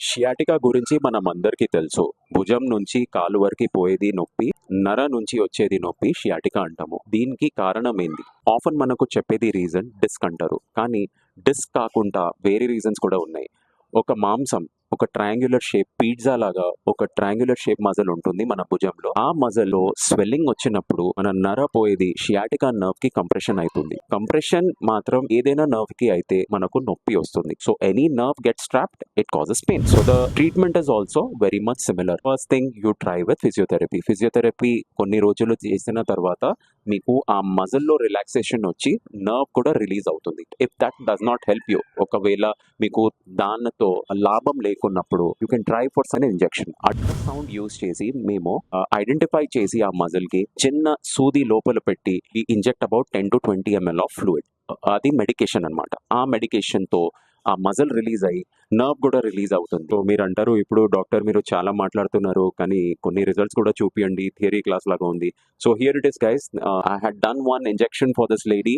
Sciatica గురించి మనం అందరికీ తెలుసు. భుజం నుంచి కాలు వరకు పోయేది నొప్పి నర నుంచి వచ్చేది నొప్పి షియాటికా అంటాము. దీనికి కారణం ఏంది ఆఫన్ మనకు చెప్పేది రీజన్ డిస్క్ అంటారు. కానీ డిస్క్ కాకుండా వేరే రీజన్స్ కూడా ఉన్నాయి. ఒక మాంసం ఒక ట్రయాంగులర్ షేప్ పిజ్జా లాగా ఒక ట్రయాంగులర్ షేప్ మజల్ ఉంటుంది మన భుజంలో. ఆ మజల్లో స్వెల్లింగ్ వచ్చినప్పుడు మన నర పోయేది షియాటికా నర్వ్కి కంప్రెషన్ అవుతుంది. కంప్రెషన్ మాత్రం ఏదైనా నర్వ్కి అయితే మనకు నొప్పి వస్తుంది. So any nerve get strapped it causes pain so the treatment is also very much similar first thing you try with physiotherapy physiotherapy కొన్ని రోజులు చేసిన తర్వాత మీకు ఆ మజిల్లో రిలాక్సేషన్ వచ్చి నర్వ్ కూడా రిలీజ్ అవుతుంది. If that does not help you ఒకవేళ మీకు దానితో లాభం లేకున్నప్పుడు you can try for some injection ultrasound use చేసి మేము uh, ఐడెంటిఫై చేసి ఆ మజిల్కి చిన్న సూది లోపల పెట్టి inject about ten to twenty ML of fluid అది మెడికేషన్ అనమాట ఆ మెడికేషన్తో ఆ మజల్ రిలీజ్ అయ్యి నర్వ్ కూడా రిలీజ్ అవుతుంది. సో మీరు అంటారు ఇప్పుడు డాక్టర్ మీరు చాలా మాట్లాడుతున్నారు కానీ కొన్ని రిజల్ట్స్ కూడా చూపియండి థియరీ క్లాస్ లాగా ఉంది. So here it is guys I had done one injection for this lady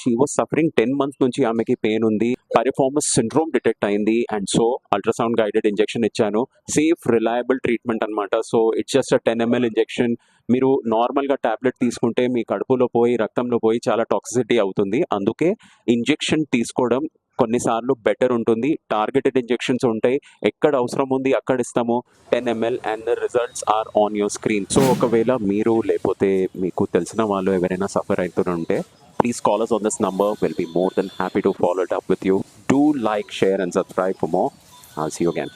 she was suffering ten months నుంచి ఆమెకి పెయిన్ ఉంది. పరిఫార్మస్ సిండ్రోమ్ డిటెక్ట్ అయింది. And so ultrasound guided injection ఇచ్చాను. సేఫ్ రిలయబుల్ ట్రీట్మెంట్ అనమాట so it's just ten ML injection మీరు నార్మల్గా tablet తీసుకుంటే మీ కడుపులో పోయి రక్తంలో పోయి చాలా టాక్సిసిటీ అవుతుంది. అందుకే ఇంజెక్షన్ తీసుకోవడం కొన్నిసార్లు బెటర్ ఉంటుంది. టార్గెటెడ్ ఇంజెక్షన్స్ ఉంటాయి. ఎక్కడ అవసరం ఉంది అక్కడ ఇస్తాము. Ten ML and results are on your screen so ఒకవేళ మీరు లేకపోతే మీకు తెలిసిన వాళ్ళు ఎవరైనా సఫర్ అవుతూనే ఉంటే please call us on this number will be more than happy to follow up with you do like share and subscribe for more all see you again